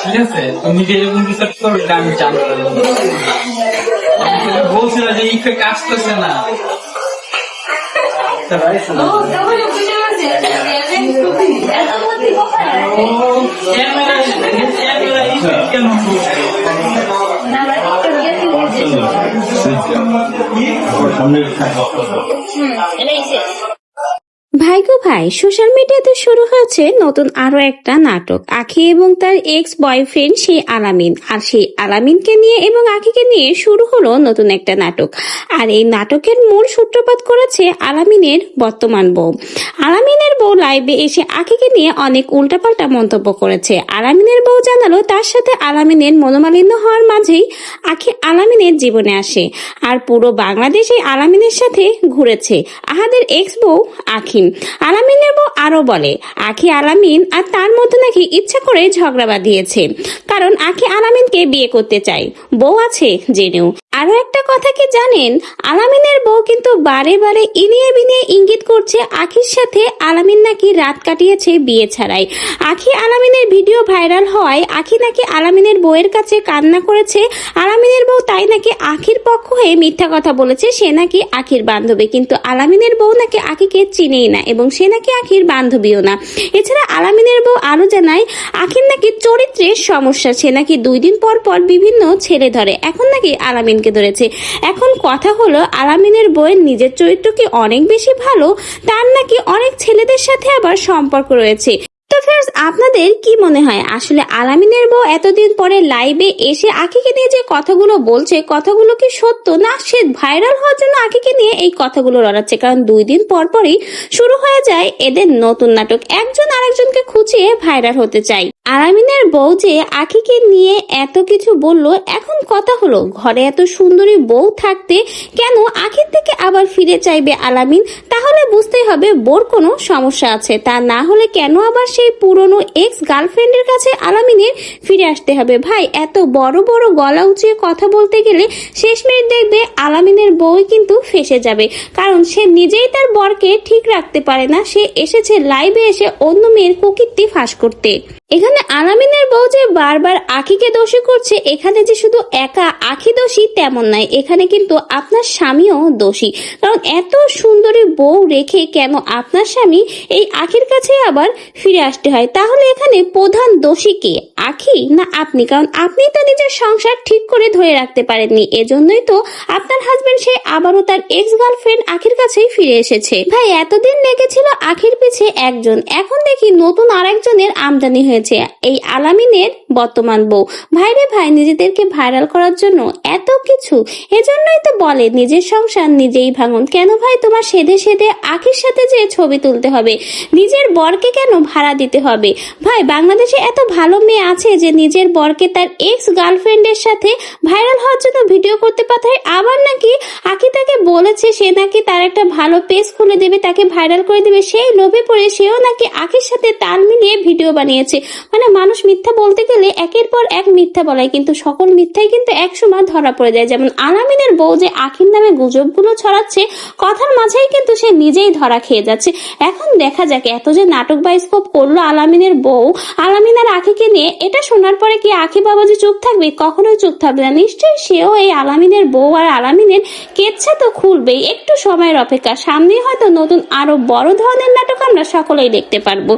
ঠিক আছে তুমি যে এরকম কিছু একটা করবে এটা আমি জানতাম না। আমি বলছিলাম যে ইফেক্ট আসতেছে না। ও ক্যামেরা ক্যামেরা ইফেক্ট কেন করছে? ভাই গো ভাই, সোশ্যাল মিডিয়াতে শুরু হয়েছে নতুন আরও একটা নাটক। আখি এবং তার এক্স বয়ফ্রেন্ড সেই আলামিন। আর সেই আলামিনকে নিয়ে এবং আখিকে নিয়ে শুরু হলো নতুন একটা নাটক। আর এই নাটকের মূল সূত্রপাত করেছে আলামিনের বর্তমান বউ। আলামিনের বউ লাইভে এসে আখিকে নিয়ে অনেক উল্টাপাল্টা মন্তব্য করেছে। আলামিনের বউ জানালো, তার সাথে আলামিনের মনোমালিন্য হওয়ার মাঝেই আখি আলামিনের জীবনে আসে। আর পুরো বাংলাদেশে আলামিনের সাথে ঘুরেছে। আহাদের এক্স বউ আখি আলামিনের বউ আরও বলে, আখি আলামিন আর তার মধ্যে নাকি ইচ্ছা করে ঝগড়া বাঁধিয়েছে, কারণ আখি আলামিনকে বিয়ে করতে চায়। বউ আছে, জেনেও। আরও একটা কথা কি জানেন? আলামিনের বউ কিন্তু বারে বারে ইনিয়ে বিনিয়ে ইঙ্গিত করছে আখির সাথে আলামিন নাকি রাত কাটিয়েছে বিয়ে ছাড়াই। আখি আলামিনের ভিডিও ভাইরাল হওয়ায় আখি নাকি আলামিনের বউয়ের কাছে কান্না করেছে। আলামিনের বউ তাই নাকি আখির পক্ষ হয়ে মিথ্যা কথা বলেছে, সে নাকি আখির বান্ধবী। কিন্তু আলামিনের বউ নাকি আখিকে চিনেই না। এবং সে নাকি আখির বান্ধবীও না। এছাড়া আলামিনের বউ আরও জানায় আখির নাকি চরিত্রের সমস্যা। সে নাকি দুই দিন পর পর বিভিন্ন ছেলে ধরে। এখন নাকি আলামিনকে ধরেছে। এখন কথা হলো, আলামিনের বউয়ের নিজের চরিত্র কি অনেক বেশি ভালো? তার নাকি অনেক ছেলেদের সাথে আবার সম্পর্ক রয়েছে। তো ফ্রেন্ডস আপনাদের কি মনে হয়? আসলে আলামিনের বউ এতদিন পরে লাইভে এসে আখিকে নিয়ে যে কথাগুলো বলছে, কথাগুলো কি সত্য? না, সে ভাইরাল হওয়ার জন্য আখিকে নিয়ে এই কথাগুলো রড়াচ্ছে, কারণ দুই দিন পর পরই শুরু হয়ে যায় এদের নতুন নাটক। একজন আরেকজনকে খুঁচিয়ে ভাইরাল হতে চাই। আলামিনের বউ যে আখিকে নিয়ে এত কিছু বলল, এখন কথা হলো, ঘরে এত সুন্দরী বউ থাকতে কেন আখির থেকে আবার ফিরে চাইবে আলামিন? তাহলে বুঝতেই হবে বোর কোনো সমস্যা আছে। তা না হলে কেন আবার সেই পুরনো এক্স গার্লফ্রেন্ডের কাছে আলামিনের ফিরে আসতে হবে? ভাই, এত বড় বড় গলা উঁচিয়ে কথা বলতে গেলে শেষ মিনিট দেখবে আলামিনের বউ কিন্তু ফেসে যাবে। কারণ সে নিজেই তার বরকে ঠিক রাখতে পারে না, সে এসেছে লাইভে এসে অন্য মেয়ের কুকীর্তি ফাঁস করতে। এখানে আলামিনের বউ যে বারবার আখিকে দোষী করছে, এখানে যে শুধু একা আখি দোষী তেমন নয় এখানে কিন্তু আপনার স্বামীও দোষী। কারণ এত সুন্দরী বউ রেখে কেন আপনার স্বামী এই আখির কাছে আবার ফিরে আসতে হয়? তাহলে এখানে প্রধান দোষী কে? আখি? না, আপনি, কারণ আপনি তো নিজের সংসার ঠিক করে ধরে রাখতে পারেননি। এজন্যই তো আপনার হাজবেন্ড সে আবারও তার এক্স গার্লফ্রেন্ড আখির কাছেই ফিরে এসেছে। ভাই, এতদিন লেগেছিল আখির পিছে একজন। এখন দেখি নতুন আরেকজনের আমদানি হয়েছে। এই আলামিনের বর্তমান বউ। ভাইরে ভাই, নিজেদেরকে ভাইরাল করার জন্য এত কিছু? এজন্যই তো বলে, নিজের সংসার নিজেই ভাঙন। কেন ভাই, তোমার সেধে সেধে আখির সাথে যে ছবি তুলতে হবে? নিজের বরকে কেন ভাড়া দিতে হবে? ভাই, বাংলাদেশে এত ভালো মেয়ে আছে যে নিজের বরকে তার এক্স গার্লফ্রেন্ডের সাথে ভাইরাল হওয়ার জন্য ভিডিও করতে পাঠায়, আবার নাকি আকি বলেছে সে নাকি তার একটা ভালো পেজ খুলে দেবে, তাকে ভাইরাল করে দেবে। সেই লোভে পড়ে সেও নাকি আখির সাথে তাল মিলিয়ে ভিডিও বানিয়েছে। মানে মানুষ মিথ্যা বলতে গেলে একের পর এক মিথ্যা বলায়, কিন্তু সকল মিথ্যাই কিন্তু একসময় ধরা পড়ে যায়। যেমন আলামিনের বউ যে আখির নামে গুজবগুলো ছড়াচ্ছে, কথার মাঝেই কিন্তু সে নিজেই ধরা খেয়ে যাচ্ছে। এখন দেখা যাক এত যে নাটক বাইস্কোপ করল আলামিনের বউ, আলামিন আর আখিকে নিয়ে, এটা শোনার পরে কি আখি বাবা যে চুপ থাকবে? কখনোই চুপ থাকবে না। নিশ্চয়ই সেও এই আলামিনের বউ আর আলামিনের কেচ্ছা তো খুলবেই একটু সময়ের অপেক্ষা। সামনেই হয়তো নতুন আরও বড় ধরনের নাটক আমরা সকলেই দেখতে পারব।